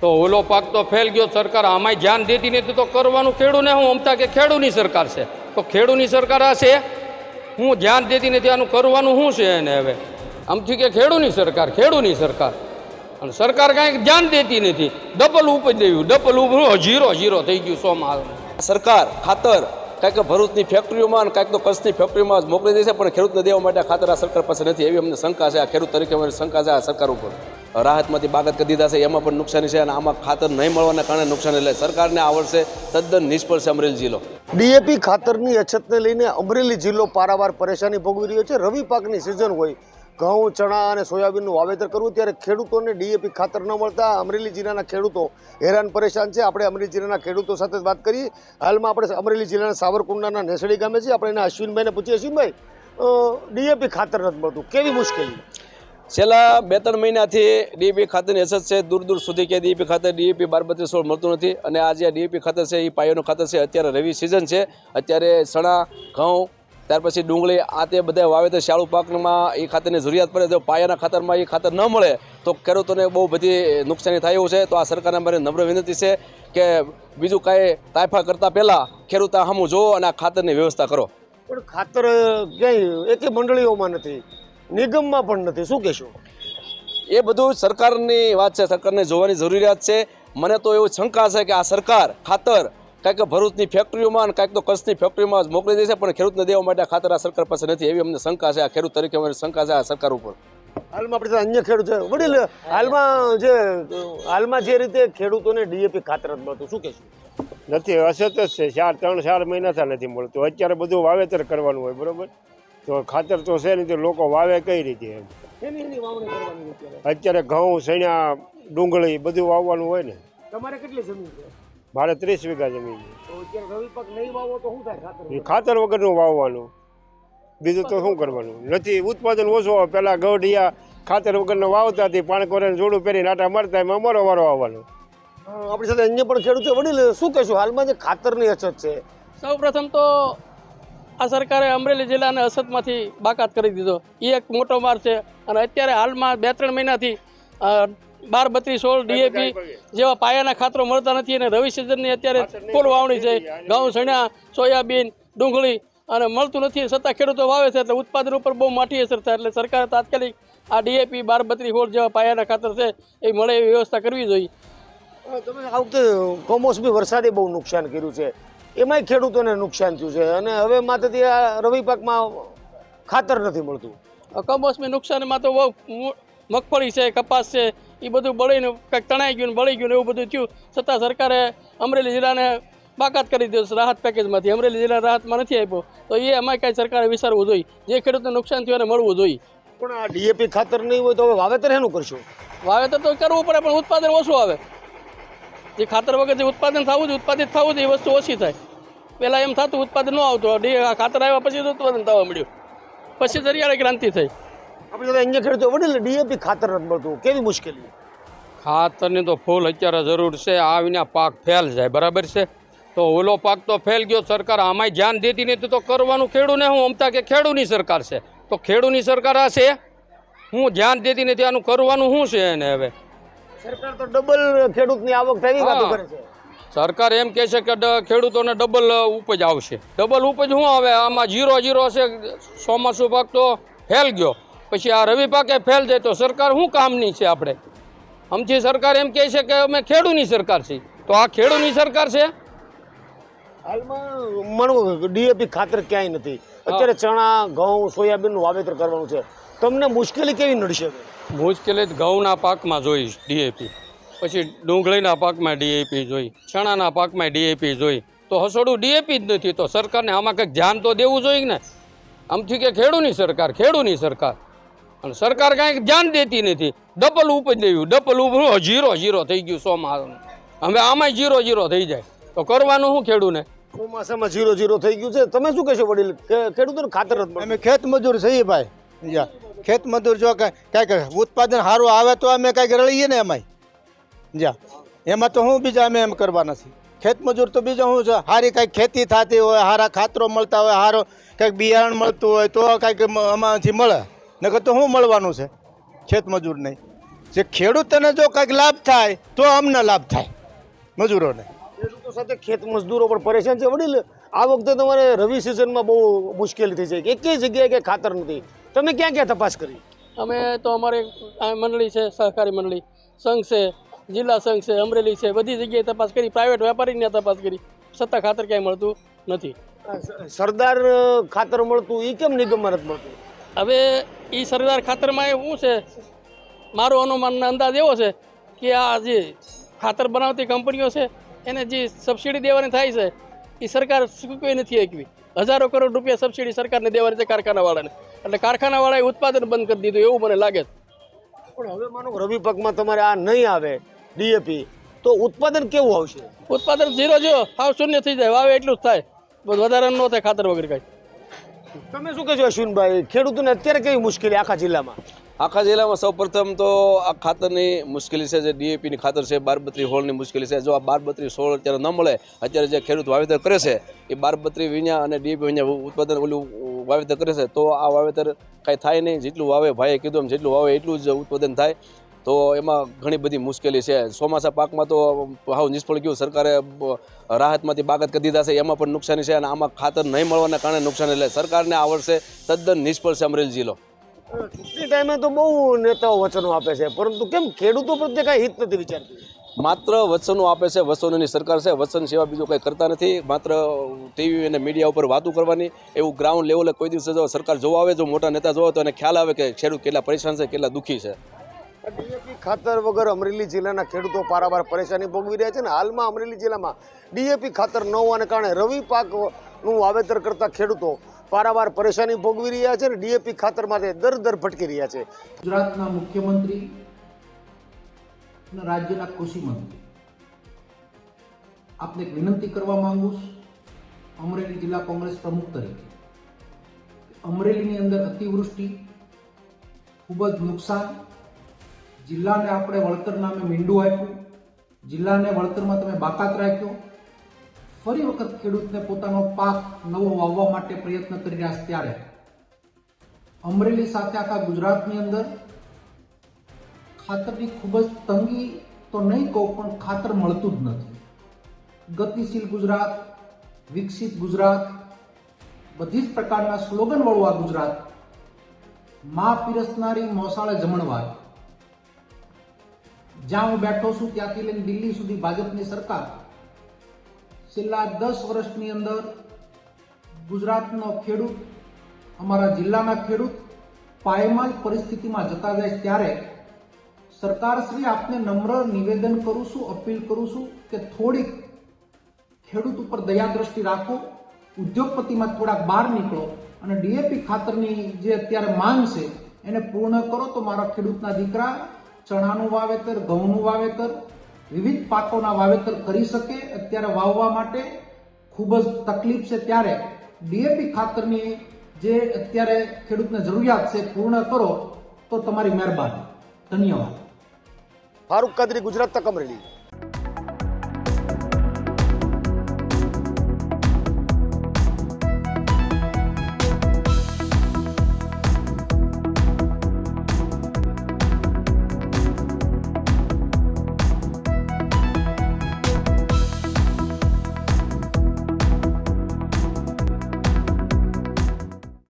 તો ઓલો પાક તો ફેલ ગયો, સરકાર આમાંય ધ્યાન દેતી નથી, તો કરવાનું ખેડૂને હું અમતા કે ખેડૂની સરકાર છે. તો ખેડૂની સરકાર આ છે? હું ધ્યાન દેતી નથી, આનું કરવાનું શું છે એને હવે? આમથી કે ખેડૂની સરકાર ખેડૂની સરકાર. અને સરકાર કાંઈક ધ્યાન દેતી નથી. ડબલ ઉપજ દેવું, ડબલ ઉપ હજીરો ઝીરો થઈ ગયું સો માલ સરકાર, ખાતર કાંઈક ભરૂચની ફેક્ટરીઓમાં અને કાંઈક તો કચ્છની ફેક્ટરીમાં મોકલી દે છે, પણ ખેડૂતને દેવા માટે ખાતર આ સરકાર પાસે નથી એવી અમને શંકા છે, આ ખેડૂત તરીકે અમારી શંકા છે, આ સરકાર ઉપર. રાહતમાંથી બાગત કરી દીધા છે, એમાં પણ નુકસાની છે અને આમાં ખાતર નહીં મળવાના કારણે નુકસાન એટલે સરકારને આ વર્ષે તદ્દન નિષ્ફળ છે અમરેલી જિલ્લો. ડીએપી ખાતરની અછતને લઈને અમરેલી જિલ્લો પારાવાર પરેશાની ભોગવી રહ્યો છે. રવિ પાકની સિઝન હોય ઘઉં, ચણા અને સોયાબીનનું વાવેતર કરવું ત્યારે ખેડૂતોને ડીએપી ખાતર ન મળતા અમરેલી જિલ્લાના ખેડૂતો હેરાન પરેશાન છે. આપણે અમરેલી જિલ્લાના ખેડૂતો સાથે વાત કરીએ હાલમાં આપણે અમરેલી જિલ્લાના સાવરકુંડલાના નેસડી ગામે છીએ. આપણે એના અશ્વિનભાઈને પૂછીએ. અશ્વિનભાઈ ડીએપી ખાતર નથી મળતું. કેવી મુશ્કેલી? છેલ્લા બે ત્રણ મહિનાથી ડીએપી ખાતરની અછત છે. દૂર દૂર સુધી કે ડીએપી ખાતર, ડીએપી બાર બત્રીસ સોળ મળતું નથી. અને આ જે ડીએપી ખાતર છે, એ પાયાનું ખાતર છે. અત્યારે રવિ સિઝન છે. અત્યારે ચણા, ઘઉં ત્યાર પછી ડુંગળી આ તે બધા વાવેતર શાળુ પાકમાં એ ખાતરની જરૂરિયાત પડે. જો પાયાના ખાતરમાં એ ખાતર ન મળે તો ખેડૂતોને બહુ બધી નુકસાની થાય એવું છે. તો આ સરકારને મારી નમ્ર વિનંતી છે કે બીજું કાંઈ તાયફા કરતાં પહેલાં ખેડૂત આ સામું જોવો અને આ ખાતરની વ્યવસ્થા કરો. પણ ખાતર ક્યાંય એકે મંડળીઓમાં નથી નિગમમાં પણ નથી. શું કહેશો? એ બધું સરકારની વાત છે. સરકારને જોવાની જરૂરિયાત છે. મને તો એવું શંકા છે કે આ સરકાર ખાતર કાંઈક ભરૂચની ફેક્ટરીઓમાં અને કાંઈક તો કચ્છની ફેક્ટરીમાં જ મોકલી દેશે પણ ખેડૂતને દેવા માટે ખાતર આ સરકાર પાસે નથી. એવી અમને શંકા છે. આ ખેડૂત તરીકે અમારી શંકા છે આ સરકાર ઉપર. હાલમાં આપણે અન્ય ખેડૂત છે વડીલ હાલમાં જે હાલમાં જે રીતે ખેડૂતોને ડીએપી ખાતર મળતું શું કહેશું? નથી અસત જ છે. ચાર ત્રણ ચાર મહિનાથી નથી મળતું. અત્યારે બધું વાવેતર કરવાનું હોય બરોબર? તો ખાતર તો છે નહીં તો લોકો વાવે કઈ રીતે એમ? એની એની વાવણી કરવાની અત્યારે. અત્યારે ઘઉં સણ્યા ડુંગળી બધું વાવવાનું હોય ને. તમારે કેટલી જમીન છે? મારે ત્રીસ વીઘા જમીન તો અત્યારે રવિ પાક નહીં વાવો તો શું થાય ખાતર છે ખાતર વગરનું વાવવાનું. બીજું તો શું કરવાનું? નથી ઉત્પાદન ઓછું આવે પહેલાં ગઢિયા ખાતર વગરનો વાવતા હતી પાણી કોરે જોડું પહેરીને આટા મારતા એમાં અમારો વારો આવવાનો. આપણી સાથે અન્ય પણ ખેડૂતો વડી વડીલ શું કહેશું? હાલમાં જે ખાતરની અછત છે. સૌ પ્રથમ તો આ સરકારે અમરેલી જિલ્લાને અસતમાંથી બાકાત કરી દીધો. એ એક મોટો માર છે. અને અત્યારે હાલમાં બે ત્રણ મહિનાથી બાર બત્રીસ સોળ ડીએપી જેવા પાયાના ખાતરો મળતા નથી અને રવિ સિઝનની અત્યારે ફૂલ વાવણી છે. ઘઉં સણ્યા સોયાબીન ડુંગળી અને મળતું નથી. છતાં ખેડૂતો વાવે છે એટલે ઉત્પાદન ઉપર બહુ માઠી અસર થાય એટલે સરકારે તાત્કાલિક આ ડીએપી બાર બત્રીસ સોળ જેવા પાયાના ખાતર છે એ મળે એવી વ્યવસ્થા કરવી જોઈએ. આવતો તમે આ વખતે કમોસમી વરસાદે બહુ નુકસાન કર્યું છે. એમાંય ખેડૂતોને નુકસાન થયું છે અને હવે માથેથી આ રવિ પાકમાં ખાતર નથી મળતું. કમોસમી નુકસાનમાં તો બહુ મગફળી છે કપાસ છે એ બધું બળીને કંઈક તણાઈ ગયું ને બળી ગયું ને એવું બધું થયું. છતાં સરકારે અમરેલી જિલ્લાને બાકાત કરી દીધું છે રાહત પેકેજમાંથી. અમરેલી જિલ્લા રાહતમાં નથી આપ્યો. તો એ અમારે કાંઈ સરકારે વિચારવું જોઈએ. જે ખેડૂતને નુકસાન થયું એને મળવું જોઈએ. પણ આ ડીએપી ખાતર નહીં હોય તો હવે વાવેતર એનું કરશું? વાવેતર તો કરવું પડે પણ ઉત્પાદન ઓછું આવે. જે ખાતર વગર જે ઉત્પાદન થવું છે ઉત્પાદિત થવું જોઈએ એ વસ્તુ ઓછી થાય. પહેલાં એમ થતું ઉત્પાદન ન આવતું. ખાતર આવ્યા પછી જ ઉત્પાદન થવા મળ્યું પછી દરિયાળે ક્રાંતિ થઈ. આપણી સાથે અહીંયા ખેડૂતો વડીલ ડીએપી ખાતર નથી મળતું. કેવી મુશ્કેલી? ખાતરની તો ફૂલ અત્યારે જરૂર છે આ વિના પાક ફેલ જાય બરાબર છે? તો ઓલો પાક તો ફેલ ગયો સરકાર આમાંય ધ્યાન દેતી નથી તો કરવાનું ખેડૂને હું અમતા કે ખેડૂની સરકાર છે. તો ખેડૂની સરકાર આ છે? હું ધ્યાન દેતી નથી આનું કરવાનું શું છે એને હવે? સરકાર તો ડબલ ખેડૂતની આવક થઈ વાતો કરે છે. સરકાર એમ કહે છે કે ખેડૂતોને ડબલ ઉપજ આવશે. ડબલ ઉપજ શું આવે? આમાં જીરો જીરો છે ચોમાસું પાક તો ફેલ ગયો. પછી આ રવિ પાકે ફેલ જાય તો સરકાર શું કામની છે આપણે? આમથી સરકાર એમ કહે છે કે અમે ખેડૂની સરકાર છીએ. તો આ ખેડૂની સરકાર છે? હાલમાં મણવું ડીએપી ખાતર ક્યાંય નથી. અત્યારે ચણા ઘઉં સોયાબીનનું વાવેતર કરવાનું છે. તમને મુશ્કેલી કેવી નડશે? મુશ્કેલી ઘઉંના પાકમાં જોઈશ ડીએપી. પછી ડુંગળીના પાકમાં ડીએપી જોઈ ચણાના પાકમાં ડીએપી જોઈ. તો હસોડું ડીએપી જ નથી તો સરકારને આમાં કંઈક ધ્યાન તો દેવું જોઈએ ને? આમથી કે ખેડૂની સરકાર ખેડૂની સરકાર. અને સરકાર કાંઈક ધ્યાન દેતી નથી. ડબલ ઉપજ દેવું ડબલ ઉપર ઝીરો ઝીરો થઈ ગયું સો માં હવે આમાંય ઝીરો ઝીરો થઈ જાય. તો કરવાનું શું ખેડૂને? ચોમાસામાં જીરો જીરો થઈ ગયું છે. તમે શું કહેશો વડીલ? કે- ખેડૂતોને ખાતર અમે ખેત મજૂર છીએ ભાઈ. જા. ખેત મજૂર જો કાંઈક ઉત્પાદન સારું આવે તો અમે કાંઈક રળીએ ને એમાંય. જા. એમાં તો હું બીજા અમે એમ કરવાના છીએ. ખેત મજૂર તો બીજા શું છે. સારી કાંઈક ખેતી થતી હોય સારા ખાતરો મળતા હોય સારો કાંઈક બિયારણ મળતું હોય તો કાંઈક આમાંથી મળે. નકર તો શું મળવાનું છે? ખેત મજૂર નહીં. જે ખેડૂતોને જો કંઈક લાભ થાય તો અમને લાભ થાય. મજૂરોને. ખેડૂતો સાથે ખેત મજદૂરો પણ પરેશાન છે. વડીલ આ વખતે તમારે રવિ સિઝનમાં બહુ મુશ્કેલી થઈ જાય. એક જગ્યાએ કે ખાતર નથી. તમે ક્યાં ક્યાં તપાસ કરી? અમે તો અમારે મંડળી છે સહકારી મંડળી. સંઘ છે જિલ્લા સંઘ છે અમરેલી છે. બધી જગ્યાએ તપાસ કરી. પ્રાઇવેટ વેપારીને તપાસ કરી. છતાં ખાતર ક્યાંય મળતું નથી. સરદાર ખાતર મળતું એ કેમ નિગમમાં નથી મળતું? હવે એ સરદાર ખાતરમાં એ શું છે મારો અનુમાનનો અંદાજ એવો છે કે આ જે ખાતર બનાવતી કંપનીઓ છે એને જે સબસિડી દેવાની થાય છે એ સરકાર ચૂકવી નથી શકવી હજારો કરોડ રૂપિયા સબસિડી સરકારને દેવાની છે કારખાનાવાળાને. એટલે કારખાનાવાળાએ ઉત્પાદન બંધ કરી દીધું એવું મને લાગે છે. પણ હવે માનો રવિ પાકમાં તમારે આ નહીં આવે ડીએપી તો ઉત્પાદન કેવું આવશે? ઉત્પાદન ઝીરો ઝીરો હાવ શૂન્ય થઈ જાય વાવે એટલું જ થાય. વધારે ન થાય ખાતર વગર કાંઈ. તમે શું કહેશો અશ્વિનભાઈ, ખેડૂતોને અત્યારે કેવી મુશ્કેલી આખા જિલ્લામાં? આખા જિલ્લામાં સૌપ્રથમ તો આ ખાતરની મુશ્કેલી છે, જે ડીએપીની ખાતર છે, બારબત્રી હોળની મુશ્કેલી છે. જો આ બારબત્રી સોળ અત્યારે ન મળે, અત્યારે જે ખેડૂત વાવેતર કરે છે, એ બારબત્રી વિન્યા અને ડીએપી વિન્યા ઉત્પાદન ઓલું વાવેતર કરે છે, તો આ વાવેતર કાંઈ થાય નહીં. જેટલું વાવે ભાઈએ કીધું એમ, જેટલું વાવે એટલું જ ઉત્પાદન થાય. તો એમાં ઘણી બધી મુશ્કેલી છે. ચોમાસા પાકમાં તો હાવ નિષ્ફળ ગયું. સરકારે રાહતમાંથી બાગત કરી દીધા છે. એમાં પણ નુકસાની છે અને આમાં ખાતર નહીં મળવાના કારણે નુકસાન એટલે સરકારને આ વર્ષે તદ્દન નિષ્ફળ છે અમરેલી જિલ્લો. ચૂંટણી ટાઈમે તો બહુ નેતાઓ વચનો આપે છે. પરંતુ કેમ ખેડૂતો પ્રત્યે કાંઈ હિત નથી વિચારતી? માત્ર વચનો આપે છે વચનોની સરકાર છે. વચન સિવાય બીજું કંઈ કરતા નથી. માત્ર ટીવી અને મીડિયા ઉપર વાતો કરવાની એવું ગ્રાઉન્ડ લેવલે કોઈ દિવસે જો સરકાર જોવા આવે જો મોટા નેતા જોવા તો એને ખ્યાલ આવે કે ખેડૂત કેટલા પરેશાન છે કેટલા દુઃખી છે. ડીએપી ખાતર વગર અમરેલી જિલ્લાના ખેડૂતો પારાવાર પરેશાની ભોગવી રહ્યા છે ને હાલમાં અમરેલી જિલ્લામાં ડીએપી ખાતર ન હોવાને કારણે રવિ પાકનું વાવેતર કરતા ખેડૂતો પારાવાર પરેશાની ભોગવી રહ્યા છે ને ડીએપી ખાતર માટે દર દર ભટકી રહ્યા છે. ગુજરાતના મુખ્યમંત્રી અને રાજ્યના કૃષિ મંત્રી. આપને વિનંતી કરવા માંગુ છું, અમરેલી જિલ્લા કોંગ્રેસ પ્રમુખ તરીકે અમરેલીની અંદર અતિવૃષ્ટિ ખૂબ જ નુકસાન જિલ્લાને આપણે વળતર નામે મીંડું આપ્યું. જિલ્લાને વળતરમાં તમે બાકાત રાખ્યો. ફરી વખત ખેડૂતને પોતાનો પાક નવો વાવવા માટે પ્રયત્ન કરી રહ્યા ત્યારે. અમરેલી સાથે આખા ગુજરાતની અંદર ખાતરની ખૂબ જ તંગી તો નહીં કહું, પણ ખાતર મળતું જ નથી. ગતિશીલ ગુજરાત, વિકસિત ગુજરાત, બધી જ પ્રકારના સ્લોગન વળવા ગુજરાત. મા પીરસનારી મોસાળે જમણવાર. જ્યાં હું બેઠો છું ત્યાંથી લઈને દિલ્હી સુધી ભાજપની સરકાર છેલ્લા દસ વર્ષની અંદર ગુજરાતનો ખેડૂત, અમારા જિલ્લાના ખેડૂત પાયમાલ પરિસ્થિતિમાં જતા જાય ત્યારે ત્યારે સરકારશ્રી આપને નમ્ર નિવેદન કરું છું, અપીલ કરું છું કે થોડીક ખેડૂત ઉપર દયા દ્રષ્ટિ રાખો, ઉદ્યોગપતિમાં થોડાક બહાર નીકળો અને ડીએપી ખાતરની જે અત્યારે માંગ છે એને પૂર્ણ કરો તો મારા ખેડૂતના દીકરા ચણાનું વાવેતર, ઘઉંનું વાવેતર, વિવિધ પાકોના વાવેતર કરી શકે અત્યારે વાવવા માટે ખૂબ જ તકલીફ છે. ત્યારે ડીએપી ખાતરની જે અત્યારે ખેડૂતને જરૂરિયાત છે, પૂર્ણ કરો તો તમારી મહેરબાની. ધન્યવાદ. ફારૂક કાદરી ગુજરાત તક અમરેલી